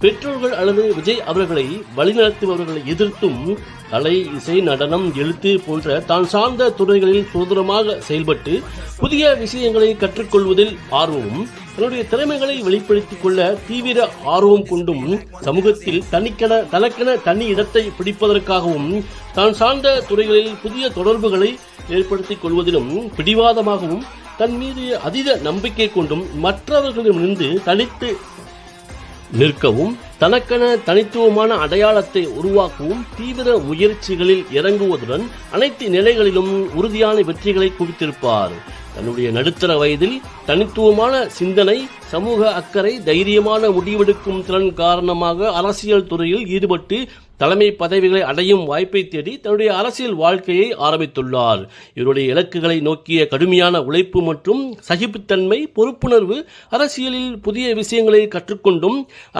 பெற்றோர்கள் அல்லது விஜய் அவர்களை வழிநடத்துபவர்களை எதிர்த்தும் கலை இசை நடனம் எழுத்து போன்ற தான் சார்ந்த துறைகளில் சுதந்திரமாக செயல்பட்டு புதிய விஷயங்களை கற்றுக்கொள்வதில் ஆர்வமும் தன்னுடைய திறமைகளை வெளிப்படுத்திக் கொள்ள தீவிர ஆர்வம் கொண்டும் சமூகத்தில் தனிக்கென தனக்கென தனி இடத்தை பிடிப்பதற்காகவும் தான் சார்ந்த துறைகளில் புதிய தொடர்புகளை ஏற்படுத்திக் கொள்வதிலும் பிடிவாதமாகவும் தன் மீது அதீத நம்பிக்கை கொண்டும் மற்றவர்களிடமிருந்து தனித்து நிற்கவும் தனக்கென தனித்துவமான அடையாளத்தை உருவாக்கவும் தீவிர முயற்சிகளில் இறங்குவதுடன் அனைத்து நிலைகளிலும் உறுதியான வெற்றிகளை குவித்திருப்பார். தன்னுடைய நடுத்தர வயதில் தனித்துவமான சிந்தனை சமூக அக்கறை தைரியமான முடிவெடுக்கும் திறன் காரணமாக அரசியல் துறையில் ஈடுபட்டு தலைமை பதவிகளை அடையும் வாய்ப்பை தேடி தன்னுடைய அரசியல் வாழ்க்கையை ஆரம்பித்துள்ளார். இவருடைய இலக்குகளை நோக்கிய கடுமையான உழைப்பு மற்றும் சகிப்புத்தன்மை பொறுப்புணர்வு அரசியலில் புதிய விஷயங்களை கற்றுக்கொண்டும்